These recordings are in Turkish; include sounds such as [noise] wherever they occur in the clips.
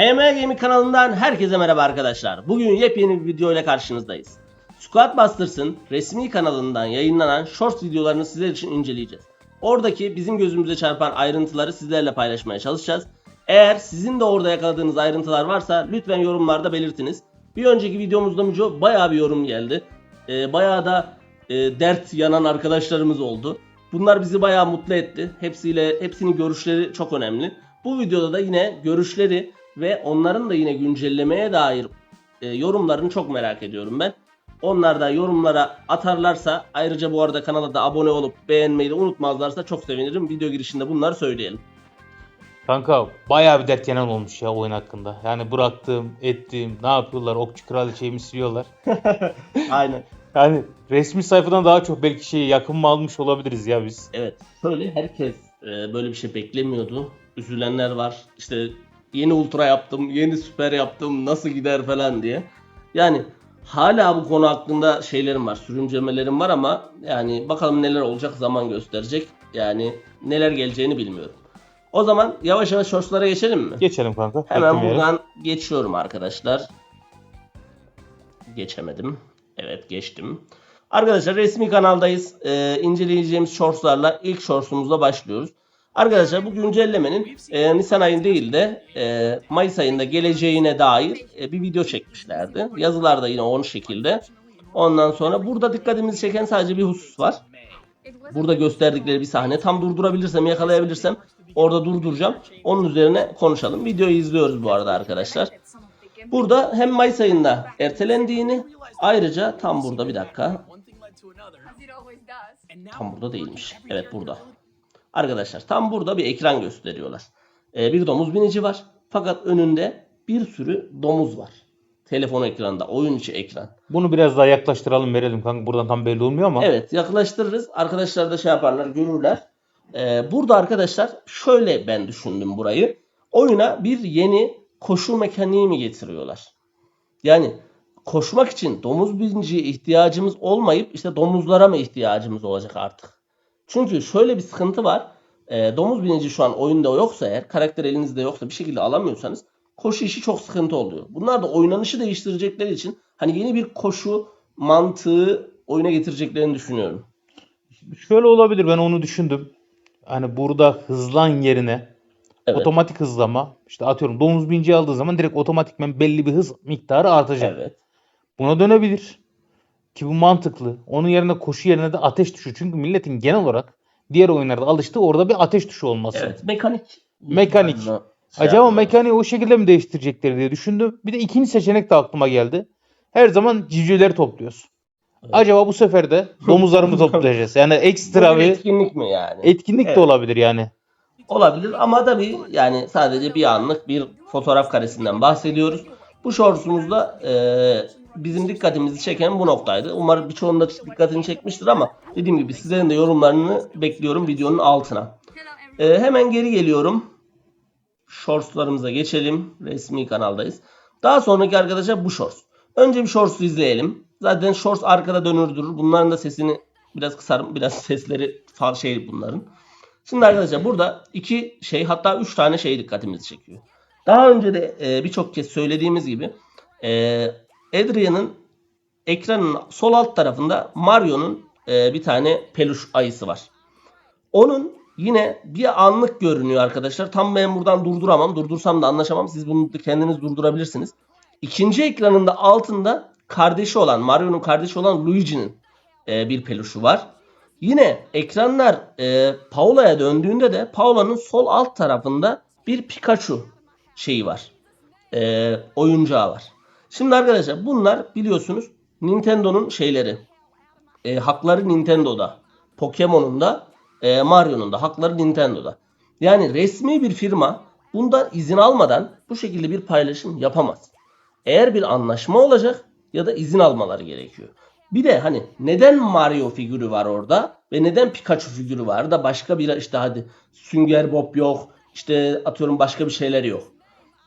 HM Gaming kanalından herkese merhaba arkadaşlar. Bugün yepyeni bir video ile karşınızdayız. Squad Busters'ın resmi kanalından yayınlanan short videolarını sizler için inceleyeceğiz. Oradaki bizim gözümüze çarpan ayrıntıları sizlerle paylaşmaya çalışacağız. Eğer sizin de orada yakaladığınız ayrıntılar varsa lütfen yorumlarda belirtiniz. Bir önceki videomuzda Muco bayağı bir yorum geldi. Ee, bayağı da e, dert yanan arkadaşlarımız oldu. Bunlar bizi bayağı mutlu etti. Hepsiyle hepsinin görüşleri çok önemli. Bu videoda da yine görüşleri ve onların da yine güncellemeye dair e, yorumlarını çok merak ediyorum ben. Onlar da yorumlara atarlarsa ayrıca bu arada kanala da abone olup beğenmeyi de unutmazlarsa çok sevinirim. Video girişinde bunları söyleyelim. Kanka bayağı bir dert yanal olmuş ya oyun hakkında. Yani bıraktım, ettim, ne yapıyorlar, okçu kraliçeyi siliyorlar. [laughs] Aynen. Yani resmi sayfadan daha çok belki şeyi yakın mı almış olabiliriz ya biz. Evet. Böyle herkes e, böyle bir şey beklemiyordu. Üzülenler var. İşte yeni ultra yaptım, yeni süper yaptım, nasıl gider falan diye. Yani hala bu konu hakkında şeylerim var, sürüncemelerim var ama yani bakalım neler olacak zaman gösterecek. Yani neler geleceğini bilmiyorum. O zaman yavaş yavaş shortslara geçelim mi? Geçelim kanka. Hemen buradan geçiyorum arkadaşlar. Geçemedim. Evet geçtim. Arkadaşlar resmi kanaldayız. Ee, inceleyeceğimiz shortslarla ilk shortsumuzla başlıyoruz. Arkadaşlar bu güncellemenin e, Nisan ayında değil de e, Mayıs ayında geleceğine dair e, bir video çekmişlerdi. Yazılar da yine onun şekilde. Ondan sonra burada dikkatimizi çeken sadece bir husus var. Burada gösterdikleri bir sahne. Tam durdurabilirsem, yakalayabilirsem orada durduracağım. Onun üzerine konuşalım. Videoyu izliyoruz bu arada arkadaşlar. Burada hem Mayıs ayında ertelendiğini ayrıca tam burada bir dakika. Tam burada değilmiş. Evet burada. Arkadaşlar tam burada bir ekran gösteriyorlar. Ee, bir domuz binici var. Fakat önünde bir sürü domuz var. Telefon ekranında, oyun içi ekran. Bunu biraz daha yaklaştıralım verelim kanka. Buradan tam belli olmuyor ama. Evet yaklaştırırız. Arkadaşlar da şey yaparlar görürler. Ee, burada arkadaşlar şöyle ben düşündüm burayı. Oyuna bir yeni koşu mekaniği mi getiriyorlar? Yani koşmak için domuz binciye ihtiyacımız olmayıp işte domuzlara mı ihtiyacımız olacak artık? Çünkü şöyle bir sıkıntı var. Ee, domuz binici şu an oyunda yoksa eğer karakter elinizde yoksa bir şekilde alamıyorsanız koşu işi çok sıkıntı oluyor. Bunlar da oynanışı değiştirecekleri için hani yeni bir koşu mantığı oyuna getireceklerini düşünüyorum. Şöyle olabilir ben onu düşündüm. Hani burada hızlan yerine Evet. otomatik hızlama. işte atıyorum domuz binciyi aldığı zaman direkt otomatikmen belli bir hız miktarı artacak. Evet. Buna dönebilir. Ki bu mantıklı. Onun yerine koşu yerine de ateş tuşu. Çünkü milletin genel olarak diğer oyunlarda alıştığı orada bir ateş tuşu olması. Evet. Mekanik. Mekanik. Şey Acaba yapıyorlar. mekaniği o şekilde mi değiştirecekler diye düşündüm. Bir de ikinci seçenek de aklıma geldi. Her zaman civcivleri topluyoruz. Evet. Acaba bu sefer de [laughs] domuzları mı toplayacağız? Yani ekstra bir bir etkinlik mi yani? etkinlik Evet. de olabilir yani. Olabilir ama tabii yani sadece bir anlık bir fotoğraf karesinden bahsediyoruz. Bu shortsumuzda e, bizim dikkatimizi çeken bu noktaydı. Umarım birçoğunda dikkatini çekmiştir ama dediğim gibi sizlerin de yorumlarını bekliyorum videonun altına. E, hemen geri geliyorum. Shortslarımıza geçelim. Resmi kanaldayız. Daha sonraki arkadaşlar bu shorts. Önce bir shorts'u izleyelim. Zaten shorts arkada dönür durur. Bunların da sesini biraz kısarım. Biraz sesleri şey bunların. Şimdi arkadaşlar burada iki şey hatta üç tane şey dikkatimizi çekiyor. Daha önce de e, birçok kez söylediğimiz gibi e, Adrian'ın ekranın sol alt tarafında Mario'nun e, bir tane peluş ayısı var. Onun yine bir anlık görünüyor arkadaşlar. Tam ben buradan durduramam. Durdursam da anlaşamam. Siz bunu kendiniz durdurabilirsiniz. İkinci ekranında altında kardeşi olan Mario'nun kardeşi olan Luigi'nin e, bir peluşu var. Yine ekranlar e, Paula'ya döndüğünde de Paula'nın sol alt tarafında bir Pikachu şeyi var. E, oyuncağı var. Şimdi arkadaşlar bunlar biliyorsunuz Nintendo'nun şeyleri. E, hakları Nintendo'da. Pokemon'un da e, Mario'nun da hakları Nintendo'da. Yani resmi bir firma bundan izin almadan bu şekilde bir paylaşım yapamaz. Eğer bir anlaşma olacak ya da izin almaları gerekiyor. Bir de hani neden Mario figürü var orada ve neden Pikachu figürü var da başka bir işte hadi Sünger Bob yok işte atıyorum başka bir şeyler yok.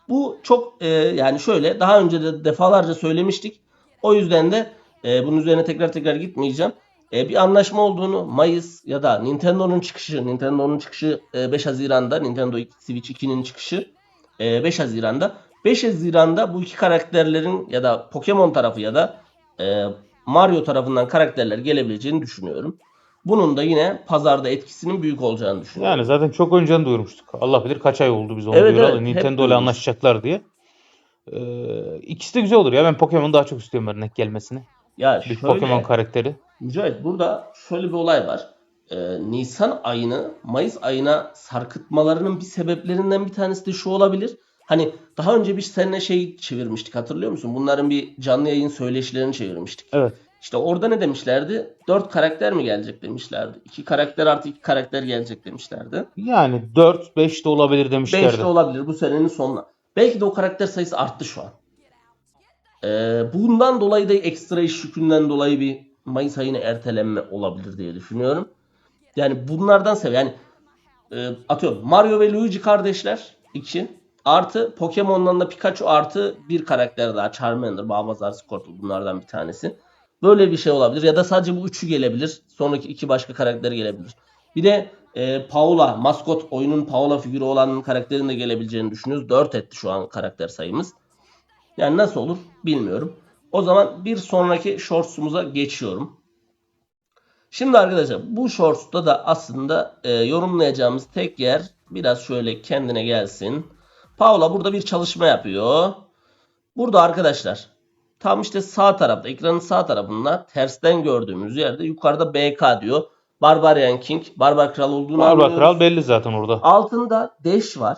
Bu çok e, yani şöyle daha önce de defalarca söylemiştik. O yüzden de e, bunun üzerine tekrar tekrar gitmeyeceğim. E, bir anlaşma olduğunu Mayıs ya da Nintendo'nun çıkışı, Nintendo'nun çıkışı e, 5 Haziran'da, Nintendo Switch 2'nin çıkışı e, 5 Haziran'da 5 Haziran'da bu iki karakterlerin ya da Pokemon tarafı ya da e, Mario tarafından karakterler gelebileceğini düşünüyorum. Bunun da yine pazarda etkisinin büyük olacağını düşünüyorum. Yani zaten çok önceden duyurmuştuk. Allah bilir kaç ay oldu biz onu Evet, duyuralı. evet, Nintendo ile anlaşacaklar diye. Ee, ikisi de güzel olur ya. Ben Pokemon'u daha çok istiyorum örnek gelmesini. ya Bir şöyle, Pokemon karakteri. Mücahit burada şöyle bir olay var. Ee, Nisan ayını Mayıs ayına sarkıtmalarının bir sebeplerinden bir tanesi de şu olabilir. Hani daha önce biz seninle şey çevirmiştik hatırlıyor musun? Bunların bir canlı yayın söyleşilerini çevirmiştik. Evet. İşte orada ne demişlerdi? 4 karakter mi gelecek demişlerdi. 2 karakter artı 2 karakter gelecek demişlerdi. Yani 4-5 de olabilir 5 demişlerdi. de olabilir bu senenin sonuna. Belki de o karakter sayısı arttı şu an. Ee, bundan dolayı da ekstra iş yükünden dolayı bir Mayıs ayına ertelenme olabilir diye düşünüyorum. Yani bunlardan sev yani e, atıyorum Mario ve Luigi kardeşler 2 artı Pokemon'dan da Pikachu artı bir karakter daha Charmander, Balbazar, Squirtle bunlardan bir tanesi. Böyle bir şey olabilir ya da sadece bu üçü gelebilir. Sonraki iki başka karakter gelebilir. Bir de e, Paula, maskot oyunun Paula figürü olan karakterin de gelebileceğini düşünüyoruz. 4 etti şu an karakter sayımız. Yani nasıl olur bilmiyorum. O zaman bir sonraki shorts'umuza geçiyorum. Şimdi arkadaşlar bu shorts'ta da aslında e, yorumlayacağımız tek yer biraz şöyle kendine gelsin. Paula burada bir çalışma yapıyor. Burada arkadaşlar tam işte sağ tarafta ekranın sağ tarafında tersten gördüğümüz yerde yukarıda BK diyor. Barbarian King, Barbar Kral olduğunu Barbar anlıyoruz. Kral belli zaten orada. Altında dash var,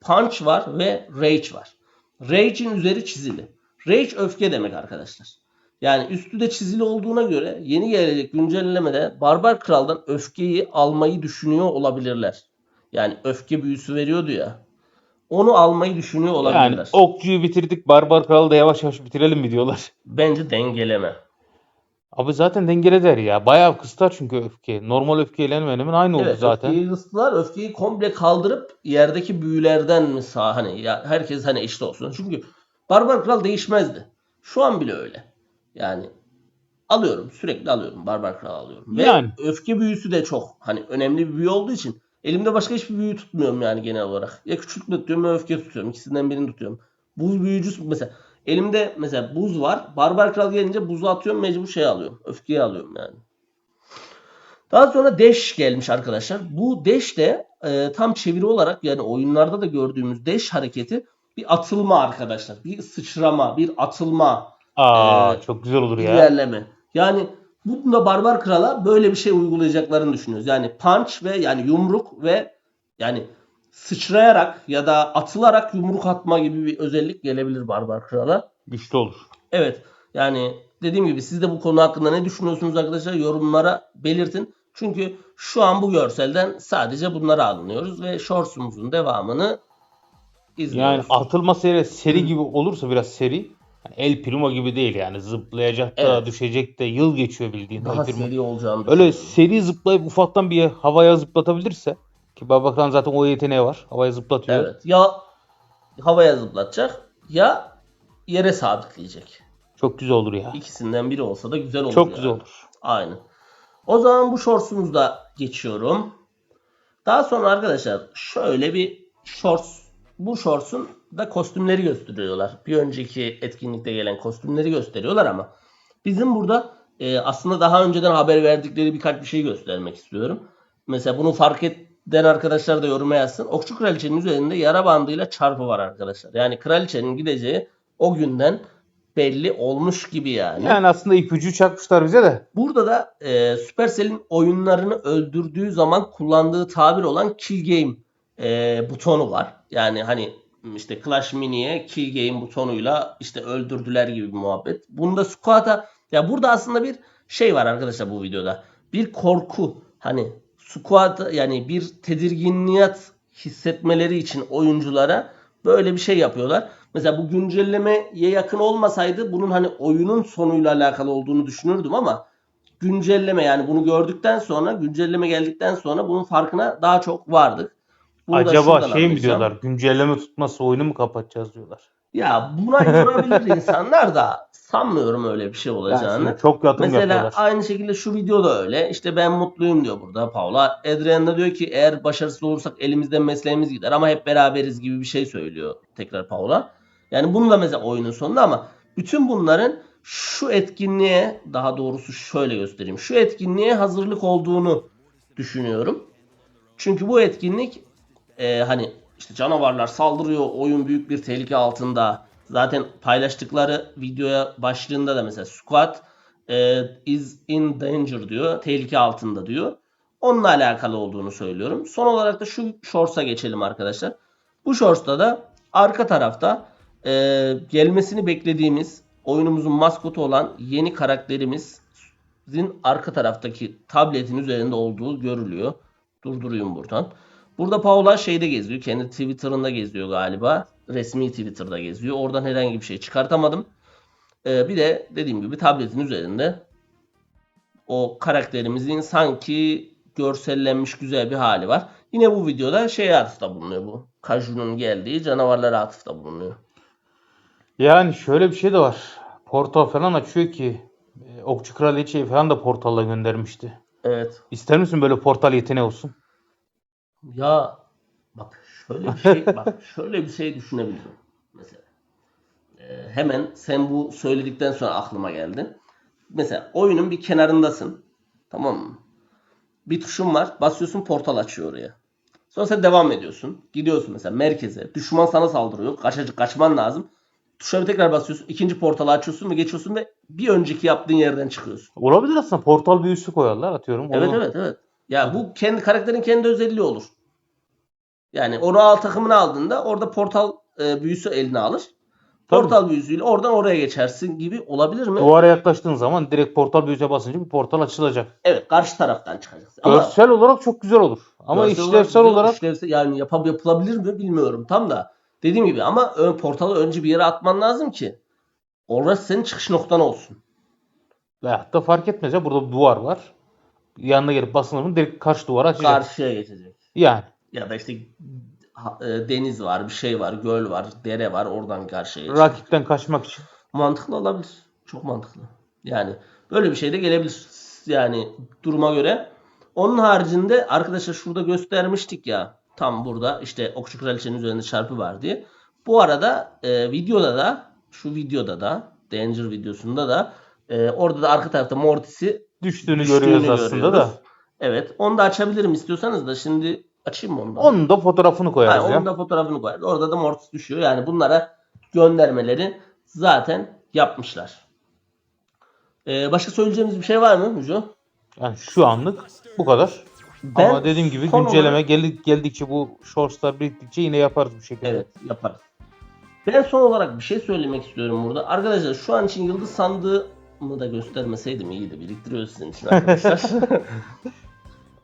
punch var ve rage var. Rage'in üzeri çizili. Rage öfke demek arkadaşlar. Yani üstü de çizili olduğuna göre yeni gelecek güncellemede Barbar Kral'dan öfkeyi almayı düşünüyor olabilirler. Yani öfke büyüsü veriyordu ya. Onu almayı düşünüyor olabilirler. Yani okçuyu bitirdik. Barbar Kralı da yavaş yavaş bitirelim mi diyorlar. Bence dengeleme. Abi zaten dengeleder ya. Bayağı kıstar çünkü öfke. Normal öfkeyle hemen aynı oldu Evet, zaten. öfkeyi ıstılar. Öfkeyi komple kaldırıp yerdeki büyülerden mi sağ hani ya herkes hani eşit olsun. Çünkü Barbar Kral değişmezdi. Şu an bile öyle. Yani alıyorum. Sürekli alıyorum. Barbar Kral alıyorum. Ve Yani. öfke büyüsü de çok hani önemli bir büyü olduğu için elimde başka hiçbir büyü tutmuyorum yani genel olarak. Ya küçültme tutuyorum ya öfke tutuyorum. İkisinden birini tutuyorum. Buz büyücüsü mesela elimde mesela buz var. Barbar Kral gelince buzu atıyorum mecbur şey alıyorum. Öfkeyi alıyorum yani. Daha sonra dash gelmiş arkadaşlar. Bu dash de e, tam çeviri olarak yani oyunlarda da gördüğümüz dash hareketi bir atılma arkadaşlar. Bir sıçrama, bir atılma, Aa Ee, çok güzel olur bir ya. ilerleme. Yani bunda Barbar Kral'a böyle bir şey uygulayacaklarını düşünüyoruz. Yani punch ve yani yumruk ve yani sıçrayarak ya da atılarak yumruk atma gibi bir özellik gelebilir Barbar Kral'a. Güçlü olur. Evet. Yani dediğim gibi siz de bu konu hakkında ne düşünüyorsunuz arkadaşlar? Yorumlara belirtin. Çünkü şu an bu görselden sadece bunları anlıyoruz ve shorts'umuzun devamını izliyoruz. Yani atılma seri, seri gibi olursa biraz seri. El Primo gibi değil yani zıplayacak da Evet. düşecek de yıl geçiyor bildiğin. daha El Primo. seri olacağını Öyle seri zıplayıp ufaktan bir havaya zıplatabilirse ki Babakan zaten o yeteneği var. Havaya zıplatıyor. Evet. Ya havaya zıplatacak ya yere sabitleyecek. Çok güzel olur ya. İkisinden biri olsa da güzel olur. Çok yani. güzel olur. Aynen. O zaman bu shorts'umuzda geçiyorum. Daha sonra arkadaşlar şöyle bir shorts bu shorts'un da kostümleri gösteriyorlar. Bir önceki etkinlikte gelen kostümleri gösteriyorlar ama bizim burada e, aslında daha önceden haber verdikleri birkaç bir şey göstermek istiyorum. Mesela bunu fark eden arkadaşlar da yoruma yazsın. Okçu Kraliçenin üzerinde yara bandıyla çarpı var arkadaşlar. Yani kraliçenin gideceği o günden belli olmuş gibi yani. Yani aslında ipucu çakmışlar bize de. Burada da e, Supercell'in oyunlarını öldürdüğü zaman kullandığı tabir olan kill game e, butonu var. Yani hani işte Clash Mini'ye kill game butonuyla işte öldürdüler gibi bir muhabbet. Bunda squad'a ya burada aslında bir şey var arkadaşlar bu videoda. Bir korku hani squad yani bir tedirginliyat hissetmeleri için oyunculara böyle bir şey yapıyorlar. Mesela bu güncellemeye yakın olmasaydı bunun hani oyunun sonuyla alakalı olduğunu düşünürdüm ama güncelleme yani bunu gördükten sonra güncelleme geldikten sonra bunun farkına daha çok vardık. Acaba şey mi diyorlar? Güncelleme tutmazsa oyunu mu kapatacağız diyorlar. Ya buna inanabilir insanlar da sanmıyorum öyle bir şey Yani olacağını. şimdi çok yatım Mesela yapıyorlar. aynı şekilde şu video da öyle. İşte ben mutluyum diyor burada Paula. Adrian da diyor ki eğer başarısız olursak elimizden mesleğimiz gider ama hep beraberiz gibi bir şey söylüyor tekrar Paula. Yani bunu da mesela oyunun sonunda ama bütün bunların şu etkinliğe daha doğrusu şöyle göstereyim. Şu etkinliğe hazırlık olduğunu düşünüyorum. Çünkü bu etkinlik e, hani işte canavarlar saldırıyor, oyun büyük bir tehlike altında. Zaten paylaştıkları videoya başlığında da mesela squad e, is in danger diyor, tehlike altında diyor. Onunla alakalı olduğunu söylüyorum. Son olarak da şu shorts'a geçelim arkadaşlar. Bu shorts'ta da arka tarafta e, gelmesini beklediğimiz oyunumuzun maskotu olan yeni karakterimizin arka taraftaki tabletin üzerinde olduğu görülüyor. Durdurayım buradan. Burada Paula şeyde geziyor. Kendi Twitter'ında geziyor galiba. Resmi Twitter'da geziyor. Oradan herhangi bir şey çıkartamadım. Ee, bir de dediğim gibi tabletin üzerinde o karakterimizin sanki görsellenmiş güzel bir hali var. Yine bu videoda şeye atıfta bulunuyor bu. Kaju'nun geldiği canavarlara atıfta bulunuyor. Yani şöyle bir şey de var. Portal falan açıyor ki e, Okçu Kraliçeyi falan da portalla göndermişti. Evet. İster misin böyle portal yeteneği olsun? Ya bak şöyle bir şey bak [laughs] şöyle bir şey düşünebilirim mesela. Ee, hemen sen bu söyledikten sonra aklıma geldi. Mesela oyunun bir kenarındasın. Tamam mı? Bir tuşun var. Basıyorsun portal açıyor oraya. Sonra sen devam ediyorsun. Gidiyorsun mesela merkeze. Düşman sana saldırıyor. Kaçacak kaçman lazım. Tuşa bir tekrar basıyorsun. ikinci portalı açıyorsun ve geçiyorsun ve bir önceki yaptığın yerden çıkıyorsun. Olabilir aslında portal büyüsü koyarlar atıyorum. Evet Onu- evet evet. Ya bu kendi karakterin kendi özelliği olur. Yani onu al takımına aldığında orada portal e, büyüsü eline alır. Tabii. Portal büyüsüyle oradan oraya geçersin gibi olabilir mi? Duvara yaklaştığın zaman direkt portal büyüsüne basınca bir portal açılacak. Evet karşı taraftan çıkacaksın. Ama Görsel olarak çok güzel olur. Ama görsel işlevsel güzel, olarak işlevsel- yani yapab yapılabilir mi bilmiyorum tam da. Dediğim gibi ama ön, portalı önce bir yere atman lazım ki orası senin çıkış noktan olsun. veyahut da fark etmez ya burada bir duvar var. Yanına gelip basılır mı direkt karşı duvara açacak. Karşıya geçecek. Yani. Ya da işte e, deniz var, bir şey var, göl var, dere var oradan karşıya geçecek. Rakipten kaçmak için. Mantıklı olabilir. Çok mantıklı. Yani böyle bir şey de gelebilir. Yani duruma göre. Onun haricinde arkadaşlar şurada göstermiştik ya. Tam burada işte Okçu Kraliçenin üzerinde çarpı var diye. Bu arada e, videoda da şu videoda da Danger videosunda da e, orada da arka tarafta Mortis'i Düştüğünü, düştüğünü görüyoruz aslında da. Evet. Onu da açabilirim istiyorsanız da şimdi açayım mı onu da? Onun da fotoğrafını koyarız Hayır, ya. onun da fotoğrafını koyar. Orada da Mortis düşüyor. Yani bunlara göndermeleri zaten yapmışlar. Ee, başka söyleyeceğimiz bir şey var mı Müco? Yani şu anlık bu kadar. Ben Ama dediğim gibi güncelleme olarak- gel- geldikçe bu shortslar biriktikçe yine yaparız bu şekilde. Evet yaparız. Ben son olarak bir şey söylemek istiyorum burada. Arkadaşlar şu an için yıldız sandığı mı da göstermeseydim iyiydi. Biriktiriyoruz sizin için arkadaşlar. [laughs]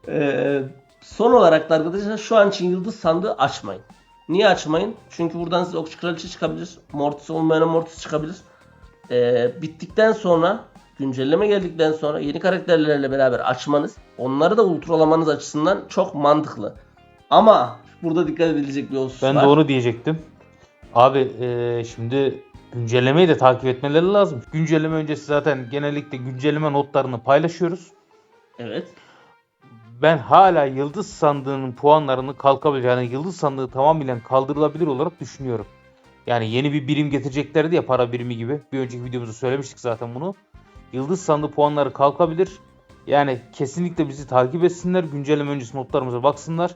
Ee, son olarak da arkadaşlar şu an için yıldız sandığı açmayın. Niye açmayın? Çünkü buradan size okçu kraliçe çıkabilir. Mortis olmayan mortis çıkabilir. Ee, bittikten sonra güncelleme geldikten sonra yeni karakterlerle beraber açmanız onları da ultralamanız açısından çok mantıklı. Ama burada dikkat edilecek bir husus Ben var. de onu diyecektim. Abi eee, şimdi güncellemeyi de takip etmeleri lazım. Güncelleme öncesi zaten genellikle güncelleme notlarını paylaşıyoruz. Evet. Ben hala yıldız sandığının puanlarını kalkabilir yani yıldız sandığı tamamen kaldırılabilir olarak düşünüyorum. Yani yeni bir birim getireceklerdi ya para birimi gibi. Bir önceki videomuzda söylemiştik zaten bunu. Yıldız sandığı puanları kalkabilir. Yani kesinlikle bizi takip etsinler. Güncelleme öncesi notlarımıza baksınlar.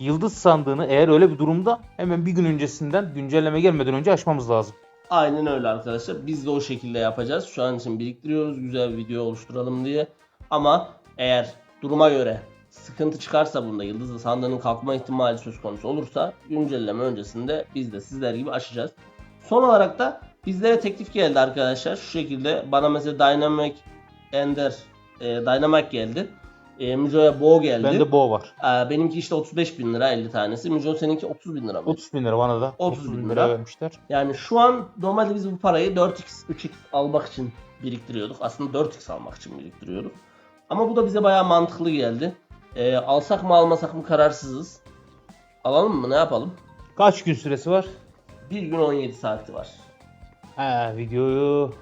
Yıldız sandığını eğer öyle bir durumda hemen bir gün öncesinden güncelleme gelmeden önce açmamız lazım. Aynen öyle arkadaşlar. Biz de o şekilde yapacağız. Şu an için biriktiriyoruz. Güzel bir video oluşturalım diye. Ama eğer duruma göre sıkıntı çıkarsa bunda yıldızlı sandığının kalkma ihtimali söz konusu olursa güncelleme öncesinde biz de sizler gibi açacağız. Son olarak da bizlere teklif geldi arkadaşlar. Şu şekilde bana mesela Dynamic Ender e, Dynamic geldi. E, Müjo'ya Bo geldi. Bende bo var. E, benimki işte 35 bin lira 50 tanesi. Müjo seninki 30 bin lira mı? 30 bin lira bana da. 30 bin bin lira. vermişler. Yani şu an normalde biz bu parayı 4x, 3x almak için biriktiriyorduk. Aslında 4x almak için biriktiriyorduk. Ama bu da bize bayağı mantıklı geldi. Ee, alsak mı almasak mı kararsızız. Alalım mı ne yapalım? Kaç gün süresi var? Bir gün 17 saati var. He videoyu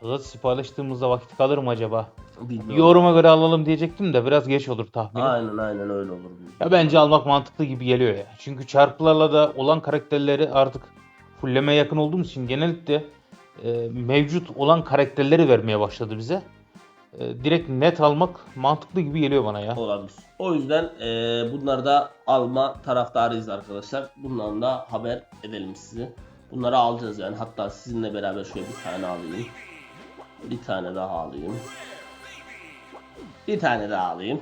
Pazartesi paylaştığımızda vakit kalır mı acaba? Bilmiyorum. Yoruma göre alalım diyecektim de biraz geç olur tahminim. Aynen aynen öyle olur. Ya bence almak mantıklı gibi geliyor ya. Çünkü çarpılarla da olan karakterleri artık fullemeye yakın olduğumuz için genellikle e, mevcut olan karakterleri vermeye başladı bize. E, direkt net almak mantıklı gibi geliyor bana ya. olabilir. O yüzden e, bunları da alma taraftarıyız arkadaşlar. Bundan da haber edelim sizi. Bunları alacağız yani. Hatta sizinle beraber şöyle bir tane alayım. Bir tane daha alayım. Bir tane daha alayım.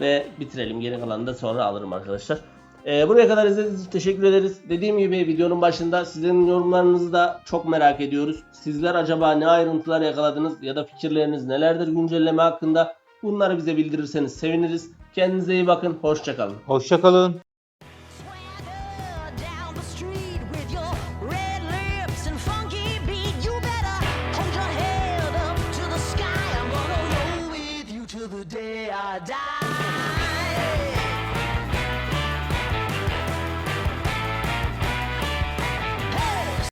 Ve bitirelim. Geri kalanını da sonra alırım arkadaşlar. Ee, buraya kadar izlediğiniz için teşekkür ederiz. Dediğim gibi videonun başında sizin yorumlarınızı da çok merak ediyoruz. Sizler acaba ne ayrıntılar yakaladınız ya da fikirleriniz nelerdir güncelleme hakkında? Bunları bize bildirirseniz seviniriz. Kendinize iyi bakın. Hoşçakalın. Hoşçakalın. Raja